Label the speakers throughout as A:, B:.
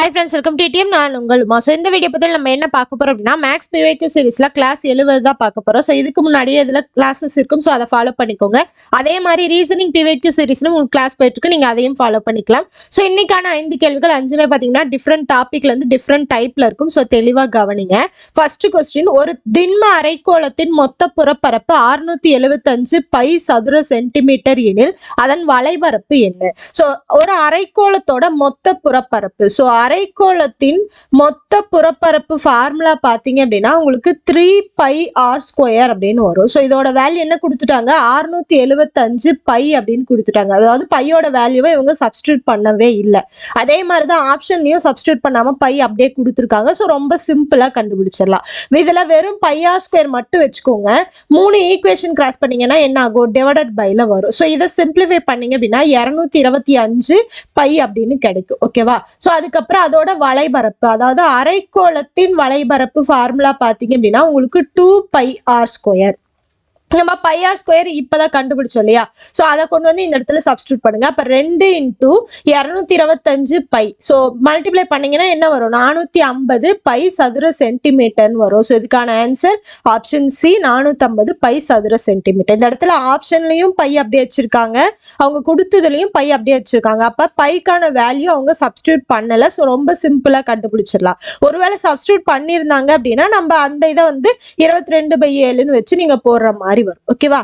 A: Hi friends welcome to TM நான் உங்கள் so இந்த வீடியோ பற்றி நம்ம என்ன பார்க்க போகிறோம் அப்படின்னா மேக்ஸ் பிவைக்கு சீரிஸில் கிளாஸ் எழுபது தான் பார்க்க போகிறோம் ஸோ இதுக்கு முன்னாடியே இதில் கிளாஸஸ் இருக்கும். ஸோ அதை ஃபாலோ பண்ணிக்கோங்க. அதே மாதிரி ரீசனிங் பிவைக்கு சீரிஸ்னு உங்களுக்கு கிளாஸ் போயிட்டுருக்கு. நீங்கள் அதையும் ஃபாலோ பண்ணிக்கலாம். ஸோ இன்னைக்கான ஐந்து கேள்விகள் அஞ்சுமே பார்த்தீங்கன்னா டிஃப்ரெண்ட் டாப்பிக்கில் வந்து டிஃப்ரெண்ட் டைப்ல இருக்கும். ஸோ தெளிவாக கவனிங்க. ஃபர்ஸ்ட் கொஸ்டின் ஒரு திண்ம அரைக்கோளத்தின் மொத்த புறப்பரப்பு அறுநூத்தி எழுபத்தஞ்சு பை சதுர சென்டிமீட்டர் எனில் அதன் வலைபரப்பு என்ன? ஸோ ஒரு அரைக்கோளத்தோட மொத்த புறப்பரப்பு. ஸோ அரைக்கோளத்தின் மொத்த புறப்பரப்பு ஃபார்முலா பார்த்தீங்க அப்படின்னா உங்களுக்கு த்ரீ பை ஆர் ஸ்கொயர் அப்படின்னு வரும். ஸோ இதோட வேல்யூ என்ன கொடுத்துட்டாங்க? ஆறுநூத்தி எழுபத்தஞ்சு பை அப்படின்னு கொடுத்துட்டாங்க. அதாவது பையோட வேல்யூவை இவங்க சப்ஸ்டியூட் பண்ணவே இல்லை. அதே மாதிரி தான் ஆப்ஷன்லையும் சப்ஸ்டியூட் பண்ணாம பை அப்படியே கொடுத்துருக்காங்க. ஸோ ரொம்ப சிம்பிளாக கண்டுபிடிச்சிடலாம். இதில் வெறும் பை ஆர் ஸ்கொயர் மட்டும் வச்சுக்கோங்க. மூணு ஈக்குவேஷன் கிராஸ் பண்ணீங்கன்னா என்ன ஆகும்? டிவைடட் பைல வரும். ஸோ இதை சிம்பிளிஃபை பண்ணீங்க அப்படின்னா இரநூத்தி இருபத்தி அஞ்சு பை அப்படின்னு கிடைக்கும். ஓகேவா ஸோ அதுக்கப்புறம் அதோட வளைபரப்பு அதாவது அரைக்கோளத்தின் வளைபரப்பு ஃபார்முலா பார்த்தீங்க அப்படின்னா உங்களுக்கு டூ பை ஆர் ஸ்கொயர் நம்ம பையார் ஸ்கொயர் இப்பதான் கண்டுபிடிச்சோம் இல்லையா? ஸோ அதை கொண்டு வந்து இந்த இடத்துல சப்ஸ்டியூட் பண்ணுங்க. அப்ப ரெண்டு இன்டூ இரநூத்தி இருபத்தஞ்சு பை ஸோ மல்டிப்ளை பண்ணீங்கன்னா என்ன வரும்? நானூத்தி ஐம்பது பை சதுர சென்டிமீட்டர்னு வரும். ஸோ இதுக்கான ஆன்சர் ஆப்ஷன் சி நானூத்தி பை சதுர சென்டிமீட்டர் இந்த இடத்துல ஆப்ஷன்லயும் பை அப்படியே வச்சிருக்காங்க. அவங்க கொடுத்ததுலயும் பை அப்படியே வச்சிருக்காங்க. அப்ப பைக்கான வேல்யூ அவங்க சப்ஸ்டியூட் பண்ணல. ஸோ ரொம்ப சிம்பிளா கண்டுபிடிச்சிடலாம். ஒருவேளை சப்ஸ்டியூட் பண்ணியிருந்தாங்க அப்படின்னா நம்ம அந்த இதை வந்து இருபத்தி ரெண்டு பை ஏழுன்னு வச்சு நீங்க போடுற மாதிரி வரும் ஓகேவா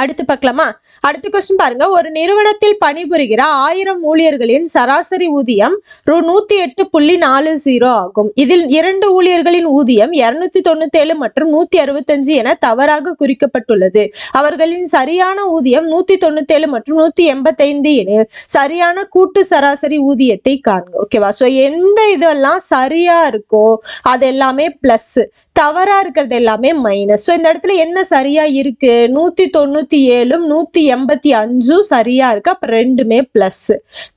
A: அடுத்து பார்க்கலாமா? அடுத்த கொஸ்டின் பாருங்க. ஒரு நிறுவனத்தில் பணிபுரிகிற ஆயிரம் ஊழியர்களின் சராசரி ஊதியம் ரூ. நூத்தி எட்டு புள்ளி நாலு ஜீரோ ஆகும். இதில் இரண்டு ஊழியர்களின் ஊதியம் இருநூத்தி தொண்ணூத்தி ஏழு மற்றும் நூத்தி அறுபத்தஞ்சு என தவறாக குறிக்கப்பட்டுள்ளது. அவர்களின் சரியான ஊதியம் நூத்தி தொண்ணூத்தி ஏழு மற்றும் நூத்தி எண்பத்தைந்து எனில் சரியான கூட்டு சராசரி ஊதியத்தை காண்க. ஓகேவா ஸோ எந்த இதெல்லாம் சரியா இருக்கோ அது எல்லாமே பிளஸ் தவறா இருக்கிறது எல்லாமே மைனஸ் ஸோ இந்த இடத்துல என்ன சரியா இருக்கு? நூத்தி தொண்ணூத்தி ஏழும் நூத்தி எண்பத்தி அஞ்சும் சரியா இருக்கு. அப்ப ரெண்டுமே பிளஸ்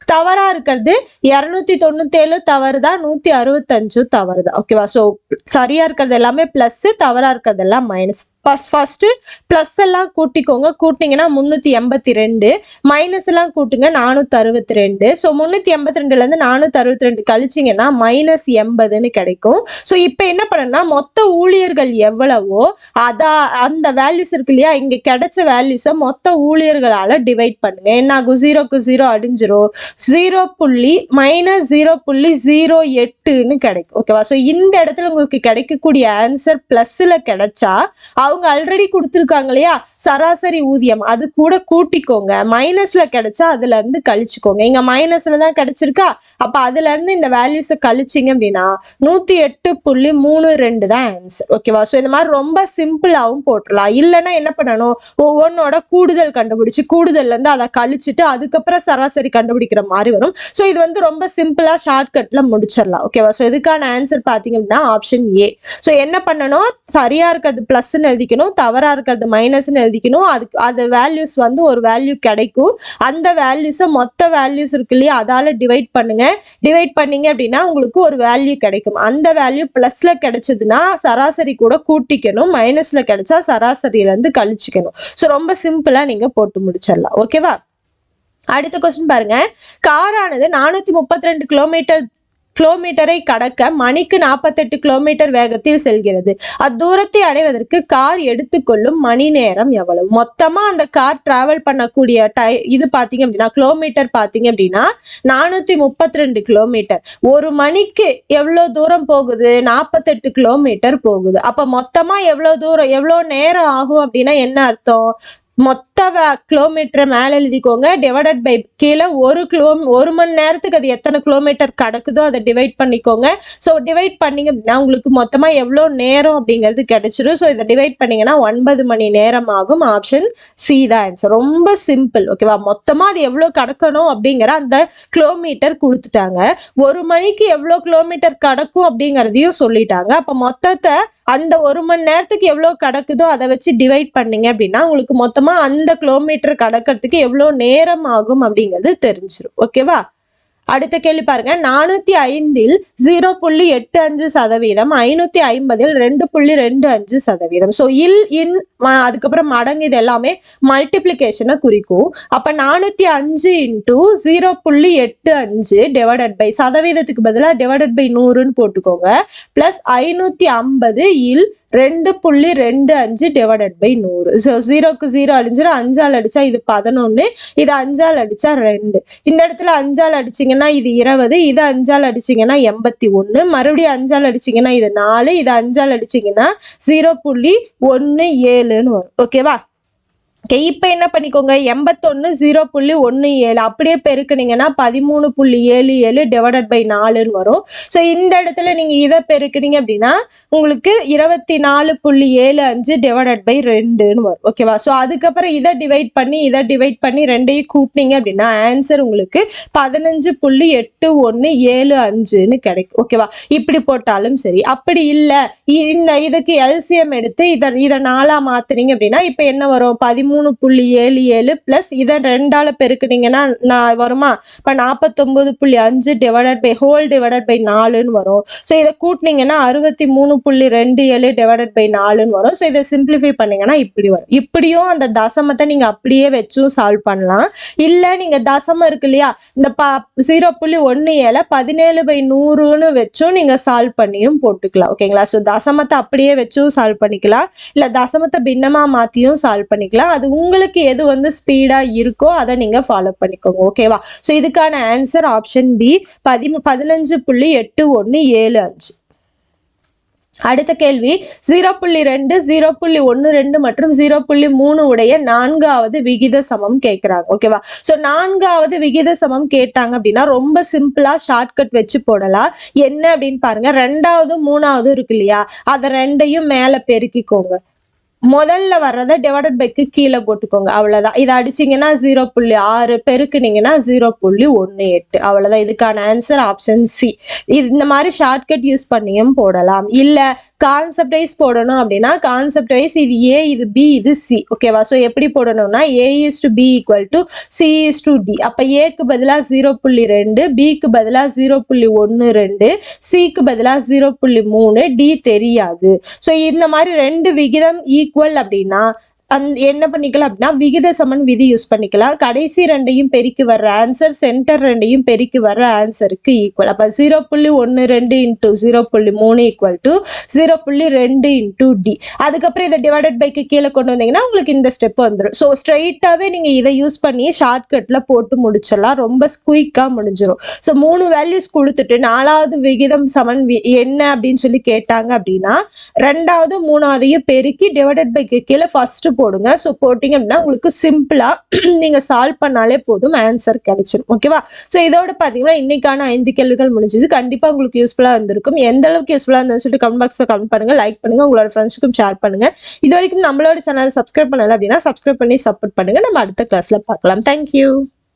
A: தவறா இருக்கிறது இரநூத்தி தொண்ணூத்தி ஏழு தவறு தான் நூத்தி அறுபத்தஞ்சும் தவறு தான் ஓகேவா ஸோ சரியா இருக்கிறது எல்லாமே பிளஸ் தவறா இருக்கிறது எல்லாம் மைனஸ் ஃபஸ்ட் ஃபர்ஸ்ட் ப்ளஸ் எல்லாம் கூட்டிக்கோங்க. கூட்டினீங்கன்னா முந்நூற்றி எண்பத்தி ரெண்டு. மைனஸ் எல்லாம் கூட்டுங்க நானூற்றி அறுபத்தி ரெண்டு. ஸோ முந்நூற்றி எண்பத்தி ரெண்டுலேருந்து நானூற்றி அறுபத்தி ரெண்டு கழிச்சிங்கன்னா மைனஸ் எண்பதுன்னு கிடைக்கும். ஸோ இப்போ என்ன பண்ணணும்னா மொத்த ஊழியர்கள் எவ்வளவோ அதா அந்த வேல்யூஸ் இருக்கு இல்லையா இங்கே கிடைச்ச வேல்யூஸை மொத்த ஊழியர்களால் டிவைட் பண்ணுங்க. என்ன ஆகும் ஜீரோக்கு ஜீரோ அடிஞ்சிரும். ஜீரோ புள்ளி மைனஸ் ஜீரோ புள்ளி ஜீரோ எட்டுன்னு கிடைக்கும். ஓகேவா ஸோ இந்த இடத்துல உங்களுக்கு கிடைக்கக்கூடிய ஆன்சர் ப்ளஸ்ஸில் கிடைச்சா அவங்க ஆல்ரெடி கொடுத்துருக்காங்க இல்லையா? சராசரி ஊதியம். அது கூட கூட்டிக்கோங்க. மைனஸ்ல கிடைச்சா அதுல இருந்து கழிச்சுக்கோங்க. இங்க மைனஸ்ல தான் கிடைச்சிருக்கா? அப்ப அதுல இருந்து இந்த வேல்யூஸை கழிச்சிங்க அப்படின்னா நூத்தி எட்டு புள்ளி மூணு ரெண்டு தான் ஆன்சர் ஓகேவா ஸோ இந்த மாதிரி ரொம்ப சிம்பிளாகவும் போட்டுடலாம் இல்லைன்னா என்ன பண்ணணும்? ஒவ்வொன்னோட கூடுதல் கண்டுபிடிச்சு கூடுதல்ல இருந்து அதை கழிச்சுட்டு அதுக்கப்புறம் சராசரி கண்டுபிடிக்கிற மாதிரி வரும். ஸோ இது வந்து ரொம்ப சிம்பிளா ஷார்ட்கட்ல முடிச்சிடலாம். ஓகேவா ஸோ இதுக்கான ஆன்சர் பார்த்தீங்க அப்படின்னா ஆப்ஷன் ஏ ஸோ என்ன பண்ணணும்? சரியா இருக்கிறது ப்ளஸ்ன்னு எழுதிக்கணும் தவறா இருக்கிறது மைனஸ்னு எழுதிக்கணும். அதுக்கு அது வேல்யூஸ் வந்து ஒரு வேல்யூ கிடைக்கும். அந்த வேல்யூஸை மொத்த வேல்யூஸ் இருக்கு இல்லையா அதால டிவைட் பண்ணுங்க. டிவைட் பண்ணீங்க அப்படின்னா உங்களுக்கு ஒரு வேல்யூ கிடைக்கும். அந்த வேல்யூ ப்ளஸ்ல கிடைச்சதுன்னா சராசரி கூட கூட்டிக்கணும். மைனஸில் கிடைச்சா சராசரியில இருந்து ஸோ ரொம்ப சிம்பிளாக நீங்கள் போட்டு முடிச்சிடலாம். ஓகேவா அடுத்த கொஸ்டின் பாருங்க. காரானது நானூத்தி முப்பத்தி ரெண்டு கிலோமீட்டர் கிலோமீட்டரை கடக்க மணிக்கு நாற்பத்தெட்டு கிலோமீட்டர் வேகத்தில் செல்கிறது. அத்தூரத்தை அடைவதற்கு கார் எடுத்துக்கொள்ளும் மணி நேரம் எவ்வளவு? மொத்தமா அந்த கார் டிராவல் பண்ணக்கூடிய டை இது பாத்தீங்க அப்படின்னா கிலோமீட்டர் பாத்தீங்க அப்படின்னா நானூத்தி முப்பத்தி ரெண்டு கிலோமீட்டர். ஒரு மணிக்கு எவ்வளவு தூரம் போகுது? நாற்பத்தெட்டு கிலோமீட்டர் போகுது. அப்ப மொத்தமா எவ்வளவு தூரம் எவ்வளவு நேரம் ஆகும் அப்படின்னா என்ன அர்த்தம்? மொத்த கிலோமீட்டரை மேலே எழுதிக்கோங்க. டிவைடட் பை கீழே ஒரு கிலோ ஒரு மணி நேரத்துக்கு அது எத்தனை கிலோமீட்டர் கிடக்குதோ அதை டிவைட் பண்ணிக்கோங்க. ஸோ டிவைட் பண்ணீங்க அப்படின்னா உங்களுக்கு மொத்தமாக எவ்வளோ நேரம் அப்படிங்கிறது கிடச்சிரும். ஸோ இதை டிவைட் பண்ணிங்கன்னா ஒன்பது மணி நேரம் ஆகும். ஆப்ஷன் சி தான் ஆன்சர் ரொம்ப சிம்பிள் ஓகேவா மொத்தமாக அது எவ்வளோ கடக்கணும் அப்படிங்கிற அந்த கிலோமீட்டர் கொடுத்துட்டாங்க. ஒரு மணிக்கு எவ்வளோ கிலோமீட்டர் கடக்கும் அப்படிங்கிறதையும் சொல்லிட்டாங்க. அப்போ மொத்தத்தை அந்த ஒரு மணி நேரத்துக்கு எவ்வளோ கிடக்குதோ அதை வச்சு டிவைட் பண்ணீங்க அப்படின்னா உங்களுக்கு மொத்தமாக அந்த கிலோமீட்டர் கடக்கிறதுக்கு எவ்வளோ நேரம் ஆகும் அப்படிங்கிறது தெரிஞ்சிடும் ஓகேவா அடுத்த கேள்வி பாருங்க. நானூத்தி ஐந்தில் ஜீரோ புள்ளி எட்டு அஞ்சு சதவீதம் ஐநூத்தி ஐம்பதில் ரெண்டு புள்ளி ரெண்டு அஞ்சு சதவீதம். ஸோ இல் இன் ம- அதுக்கப்புறம் மடங்கு இது எல்லாமே மல்டிப்ளிகேஷனை குறிக்கும். அப்ப நானூத்தி அஞ்சு இன்டூ ஜீரோ புள்ளி எட்டு அஞ்சு டிவைடட் பை சதவீதத்துக்கு பதிலாக டிவைடட் பை நூறுன்னு போட்டுக்கோங்க. பிளஸ் ஐநூத்தி ஐம்பது இல் ரெண்டு புள்ளி ரெண்டு அஞ்சு டிவைடட் பை நூறு. ஸோ ஜீரோக்கு ஜீரோ அடிஞ்சிடும் அஞ்சால் அடித்தா இது பதினொன்று இது அஞ்சால் அடித்தா ரெண்டு. இந்த இடத்துல அஞ்சால் அடிச்சிங்கன்னா இது இருபது இது அஞ்சால் அடிச்சிங்கன்னா எண்பத்தி ஒன்று மறுபடியும் அஞ்சால் அடிச்சிங்கன்னா இது நாலு இது அஞ்சால் அடிச்சிங்கன்னா ஜீரோ புள்ளி ஒன்று ஏழுன்னு வரும். ஓகேவா ஓகே இப்போ என்ன பண்ணிக்கோங்க எண்பத்தொன்று ஜீரோ புள்ளி ஒன்று ஏழு அப்படியே பெருக்குனீங்கன்னா பதிமூணு புள்ளி ஏழு ஏழு டிவைடட் பை நாலுன்னு வரும். ஸோ இந்த இடத்துல நீங்கள் இதை பெருக்குனீங்க அப்படின்னா உங்களுக்கு இருபத்தி நாலு புள்ளி ஏழு அஞ்சு டிவைடட் பை ரெண்டுன்னு வரும். ஓகேவா ஸோ அதுக்கப்புறம் இதை டிவைட் பண்ணி இதை டிவைட் பண்ணி ரெண்டையும் கூட்டினீங்க அப்படின்னா ஆன்சர் உங்களுக்கு பதினஞ்சு புள்ளி எட்டு ஒன்று ஏழு அஞ்சுன்னு கிடைக்கும். ஓகேவா இப்படி போட்டாலும் சரி. அப்படி இல்லை. இந்த இதுக்கு எல்சிஎம் எடுத்து இதை இதை நாளாக மாற்றுனீங்க அப்படின்னா இப்போ என்ன வரும்? பதிமூணு புள்ளி ஏழு ஏழு ப்ளஸ் இதை ரெண்டால பெருக்குனீங்கன்னா நான் வருமா? இப்போ நாற்பத்தொம்போது புள்ளி அஞ்சு divided by whole divided by நாலுன்னு வரும். ஸோ இதை கூட்டினீங்கன்னா அறுபத்தி மூணு புள்ளி ரெண்டு ஏழு டிவைடட் பை நாலுன்னு வரும். ஸோ இதை சிம்பிளிஃபை பண்ணீங்கன்னா இப்படி வரும். இப்படியும் அந்த தசமத்தை நீங்கள் அப்படியே வச்சும் சால்வ் பண்ணலாம். இல்லை நீங்கள் தசமம் இருக்கு இல்லையா? இந்த ப ஜீரோ புள்ளி ஒன்று ஏழை பதினேழு பை நூறுன்னு வச்சும் நீங்கள் சால்வ் பண்ணியும் போட்டுக்கலாம். ஓகேங்களா ஸோ தசமத்தை அப்படியே வச்சும் சால்வ் பண்ணிக்கலாம். இல்லை தசமத்தை பின்னமாக மாற்றியும் சால்வ் பண்ணிக்கலாம். அது உங்களுக்கு எது வந்து ஸ்பீடாக இருக்கோ அதை நீங்கள் ஃபாலோ பண்ணிக்கோங்க ஓகேவா ஸோ இதுக்கான ஆன்சர் ஆப்ஷன் பி பதிமூ பதினஞ்சு புள்ளி எட்டு ஒன்று ஏழு அஞ்சு. அடுத்த கேள்வி ஜீரோ புள்ளி ரெண்டு ஜீரோ புள்ளி ஒன்று ரெண்டு மற்றும் ஜீரோ புள்ளி மூணு உடைய நான்காவது விகித சமம் கேட்குறாங்க ஓகேவா ஸோ நான்காவது விகித சமம் கேட்டாங்க அப்படின்னா ரொம்ப சிம்பிளா ஷார்ட்கட் வச்சு போடலாம். என்ன அப்படின்னு பாருங்க ரெண்டாவது மூணாவது இருக்கு இல்லையா? அதை ரெண்டையும் மேலே பெருக்கிக்கோங்க. முதல்ல வர்றதை டிவைடட் பைக்கு கீழே போட்டுக்கோங்க. அவ்வளோதான் இதை அடிச்சிங்கன்னா ஜீரோ புள்ளி ஆறு பெருக்குனீங்கன்னா ஜீரோ புள்ளி ஒன்று எட்டு. அவ்வளோதான் இதுக்கான ஆன்சர் ஆப்ஷன் சி இது இந்த மாதிரி ஷார்ட்கட் யூஸ் பண்ணியும் போடலாம். இல்லை கான்செப்ட் வைஸ் போடணும் அப்படின்னா கான்செப்ட் வைஸ் இது ஏ இது பி இது சி ஓகேவா ஸோ எப்படி போடணும்னா a is to b equal to c is to d அப்போ ஏக்கு பதிலாக ஜீரோ புள்ளி ரெண்டு பிக்கு பதிலாக ஜீரோ புள்ளி ஒன்று ரெண்டு சிக்கு பதிலாக ஜீரோ புள்ளி மூணு டி தெரியாது. ஸோ இந்த மாதிரி ரெண்டு விகிதம் ஈக்குவல் ஈக்குவல் அப்படின்னா அந் என்ன பண்ணிக்கலாம் அப்படின்னா விகித சமன் விதி யூஸ் பண்ணிக்கலாம். கடைசி ரெண்டையும் பெருக்கி வர்ற ஆன்சர் சென்டர் ரெண்டையும் பெருக்கி வர்ற ஆன்சருக்கு ஈக்குவல் அப்போ ஜீரோ புள்ளி ஒன்று ரெண்டு இன்ட்டு ஜீரோ புள்ளி மூணு ஈக்குவல் டு ஜீரோ புள்ளி ரெண்டு இன்ட்டு டி அதுக்கப்புறம் இதை டிவைடட் பைக்கு கீழே கொண்டு வந்தீங்கன்னா உங்களுக்கு இந்த ஸ்டெப் வந்துடும் ஸோ ஸ்ட்ரைட்டாகவே நீங்கள் இதை யூஸ் பண்ணி ஷார்ட்கட்டில் போட்டு முடிச்சிடலாம். ரொம்ப குயிக்காக முடிஞ்சிடும் ஸோ மூணு வேல்யூஸ் கொடுத்துட்டு நாலாவது விகிதம் சமன் வி- என்ன அப்படின்னு சொல்லி கேட்டாங்க அப்படின்னா ரெண்டாவது மூணாவதையும் பெருக்கி டிவைடட் பைக்கு கீழே ஃபர்ஸ்ட் போடுங்க. ஸோ போட்டிங்க அப்படின்னா உங்களுக்கு சிம்பிளாக நீங்கள் சால்வ் பண்ணாலே போதும். ஆன்சர் கிடைச்சிடும் ஓகேவா ஸோ இதோட பார்த்தீங்கன்னா இன்னைக்கான ஐந்து கேள்விகள் முடிஞ்சது. கண்டிப்பாக உங்களுக்கு யூஸ்ஃபுல்லாக இருந்திருக்கும். எந்த அளவுக்கு யூஸ்ஃபுல்லாக இருந்ததுன்னு சொல்லிட்டு கமெண்ட் பாக்ஸில் கமெண்ட் பண்ணுங்கள் லைக் பண்ணுங்க. உங்களோட ஃப்ரெண்ட்ஸுக்கும் ஷேர் பண்ணுங்கள் இது வரைக்கும் நம்மளோட சேனல் சப்ஸ்கிரைப் பண்ணல அப்படின்னா சப்ஸ்கிரைப் பண்ணி சப்போர்ட் பண்ணுங்கள் நம்ம அடுத்த கிளாஸில் பார்க்கலாம். தேங்க்யூ